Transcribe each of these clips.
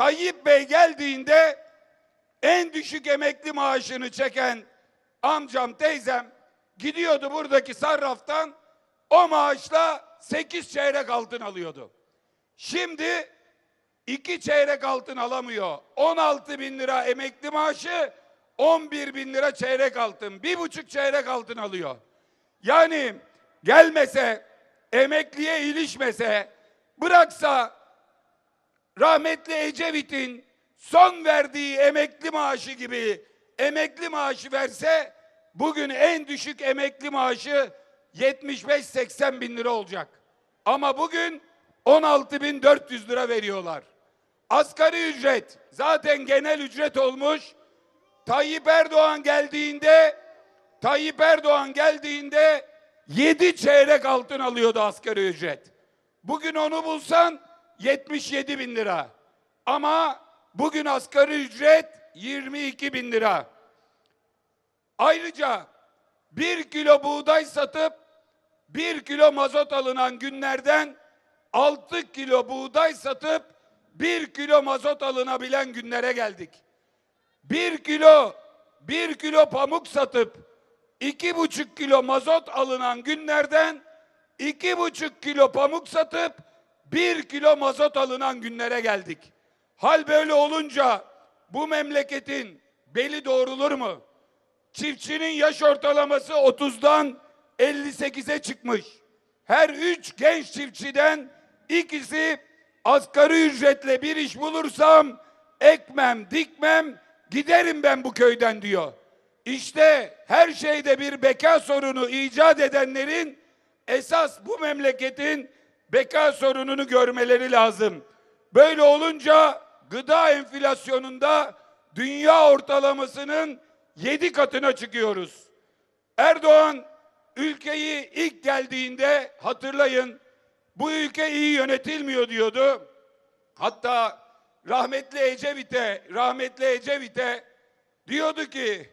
Tayyip Bey geldiğinde en düşük emekli maaşını çeken amcam teyzem gidiyordu buradaki sarraftan o maaşla 8 çeyrek altın alıyordu. Şimdi iki çeyrek altın alamıyor. 16 bin lira emekli maaşı, 11 bin lira çeyrek altın. Bir buçuk çeyrek altın alıyor. Yani gelmese, emekliye ilişmese, bıraksa rahmetli Ecevit'in son verdiği emekli maaşı gibi emekli maaşı verse bugün en düşük emekli maaşı 75-80 bin lira olacak. Ama bugün 16.400 lira veriyorlar. Asgari ücret zaten genel ücret olmuş. Tayyip Erdoğan geldiğinde Tayyip Erdoğan geldiğinde 7 çeyrek altın alıyordu asgari ücret. Bugün onu bulsan 77 bin lira. Ama bugün asgari ücret 22 bin lira. Ayrıca bir kilo buğday satıp bir kilo mazot alınan günlerden 6 kilo buğday satıp bir kilo mazot alınabilen günlere geldik. Bir kilo, bir kilo pamuk satıp iki buçuk kilo mazot alınan günlerden iki buçuk kilo pamuk satıp bir kilo mazot alınan günlere geldik. Hal böyle olunca bu memleketin beli doğrulur mu? Çiftçinin yaş ortalaması 30'dan 58'e çıkmış. Her üç genç çiftçiden ikisi asgari ücretle bir iş bulursam ekmem, dikmem, giderim ben bu köyden diyor. İşte her şeyde bir beka sorunu icat edenlerin esas bu memleketin beka sorununu görmeleri lazım. Böyle olunca gıda enflasyonunda dünya ortalamasının yedi katına çıkıyoruz. Erdoğan ülkeyi ilk geldiğinde hatırlayın bu ülke iyi yönetilmiyor diyordu. Hatta rahmetli Ecevit'e, rahmetli Ecevit'e diyordu ki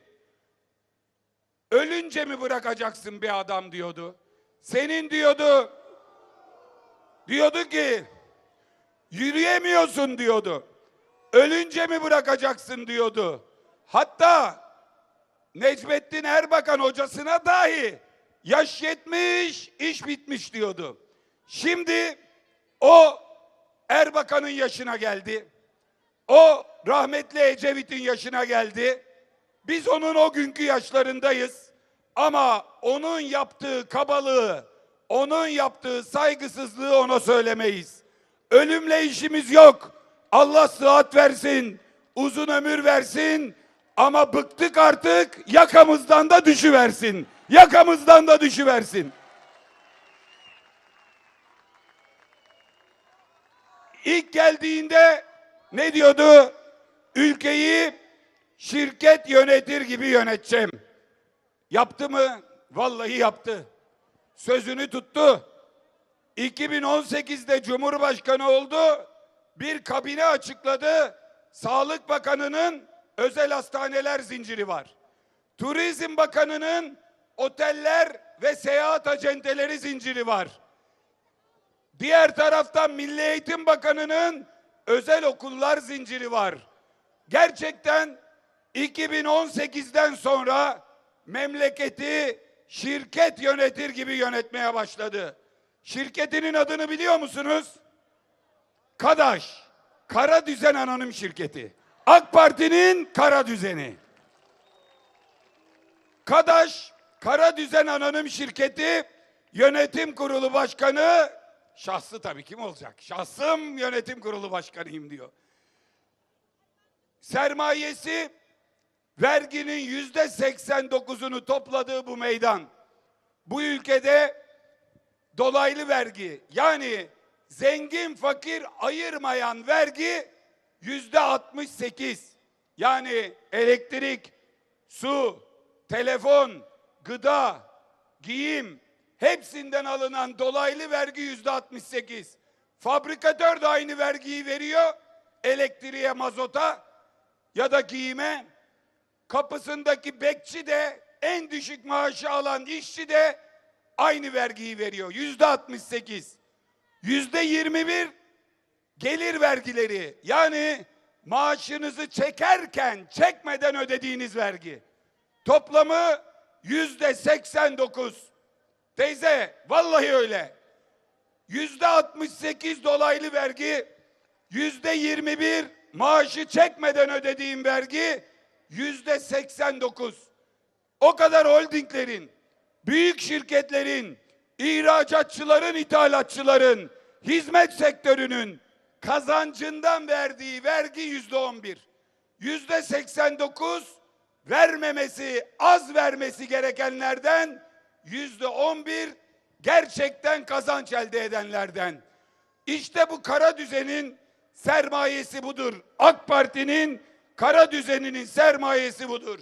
ölünce mi bırakacaksın bir adam diyordu. Senin diyordu diyordu ki yürüyemiyorsun diyordu. Ölünce mi bırakacaksın diyordu. Hatta Necmettin Erbakan hocasına dahi yaş yetmiş, iş bitmiş diyordu. Şimdi o Erbakan'ın yaşına geldi. O rahmetli Ecevit'in yaşına geldi. Biz onun o günkü yaşlarındayız. Ama onun yaptığı kabalığı, onun yaptığı saygısızlığı ona söylemeyiz. Ölümle işimiz yok. Allah sıhhat versin, uzun ömür versin. Ama bıktık artık yakamızdan da düşüversin. Yakamızdan da düşüversin. İlk geldiğinde ne diyordu? Ülkeyi şirket yönetir gibi yöneteceğim. Yaptı mı? Vallahi yaptı. Sözünü tuttu. 2018'de Cumhurbaşkanı oldu. Bir kabine açıkladı. Sağlık Bakanı'nın özel hastaneler zinciri var. Turizm Bakanı'nın oteller ve seyahat acenteleri zinciri var. Diğer taraftan Milli Eğitim Bakanı'nın özel okullar zinciri var. Gerçekten 2018'den sonra memleketi şirket yönetir gibi yönetmeye başladı. Şirketinin adını biliyor musunuz? Kadaş. Kara Düzen Anonim Şirketi. AK Parti'nin kara düzeni. Kadaş Kara Düzen Anonim Şirketi Yönetim Kurulu Başkanı şahsı tabii kim olacak? Şahsım yönetim kurulu başkanıyım diyor. Sermayesi verginin yüzde 89'unu topladığı bu meydan. Bu ülkede dolaylı vergi yani zengin fakir ayırmayan vergi yüzde 68. Yani elektrik, su, telefon, gıda, giyim hepsinden alınan dolaylı vergi yüzde 68. Fabrikatör de aynı vergiyi veriyor elektriğe, mazota ya da giyime. Kapısındaki bekçi de en düşük maaşı alan işçi de aynı vergiyi veriyor. Yüzde 68. Yüzde 21 gelir vergileri yani maaşınızı çekerken çekmeden ödediğiniz vergi. Toplamı yüzde 89. Teyze vallahi öyle. Yüzde 68 dolaylı vergi, yüzde 21 maaşı çekmeden ödediğim vergi, yüzde 89. O kadar holdinglerin, büyük şirketlerin, ihracatçıların, ithalatçıların, hizmet sektörünün kazancından verdiği vergi yüzde 11. Yüzde 89 vermemesi, az vermesi gerekenlerden yüzde 11 gerçekten kazanç elde edenlerden. İşte bu kara düzenin sermayesi budur. AK Parti'nin kara düzeninin sermayesi budur.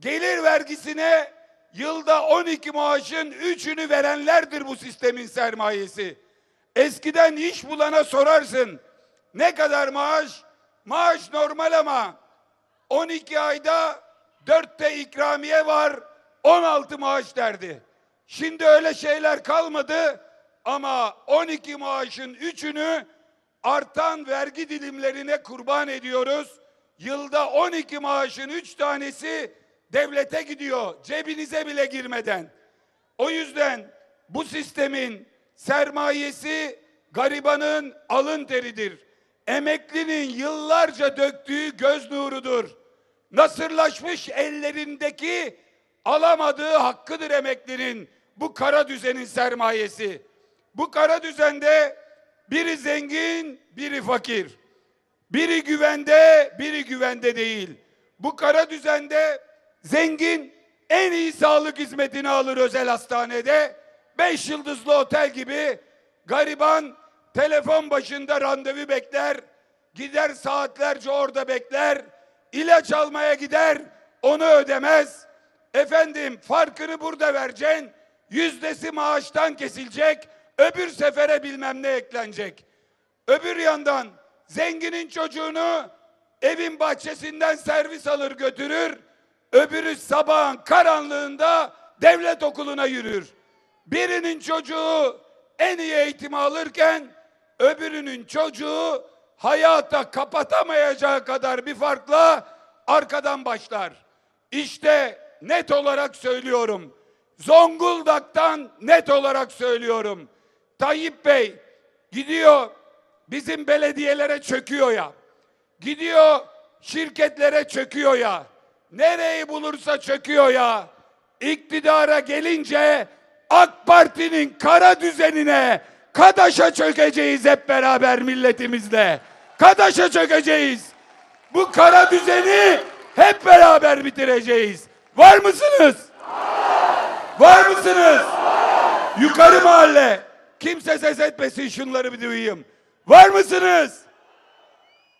Gelir vergisine yılda 12 maaşın 3'ünü verenlerdir bu sistemin sermayesi. Eskiden iş bulana sorarsın. Ne kadar maaş? Maaş normal ama 12 ayda 4'te ikramiye var 16 maaş derdi. Şimdi öyle şeyler kalmadı ama 12 maaşın 3'ünü artan vergi dilimlerine kurban ediyoruz. Yılda 12 maaşın 3 tanesi devlete gidiyor cebinize bile girmeden. O yüzden bu sistemin sermayesi garibanın alın teridir. Emeklinin yıllarca döktüğü göz nurudur. Nasırlaşmış ellerindeki alamadığı hakkıdır emeklinin bu kara düzenin sermayesi. Bu kara düzende biri zengin, biri fakir. Biri güvende, biri güvende değil. Bu kara düzende zengin en iyi sağlık hizmetini alır özel hastanede. Beş yıldızlı otel gibi gariban telefon başında randevu bekler. Gider saatlerce orada bekler. ilaç almaya gider. Onu ödemez. Efendim farkını burada vereceksin. Yüzdesi maaştan kesilecek. Öbür sefere bilmem ne eklenecek. Öbür yandan zenginin çocuğunu evin bahçesinden servis alır götürür. Öbürü sabahın karanlığında devlet okuluna yürür. Birinin çocuğu en iyi eğitimi alırken öbürünün çocuğu hayata kapatamayacağı kadar bir farkla arkadan başlar. İşte net olarak söylüyorum. Zonguldak'tan net olarak söylüyorum. Tayyip Bey gidiyor bizim belediyelere çöküyor ya. Gidiyor şirketlere çöküyor ya. Nereyi bulursa çöküyor ya. İktidara gelince AK Parti'nin kara düzenine Kadaş'a çökeceğiz hep beraber milletimizle. Kadaş'a çökeceğiz. Bu kara düzeni hep beraber bitireceğiz. Var mısınız? Var mısınız? Yukarı mahalle. Kimse ses etmesin şunları bir duyayım. Var mısınız?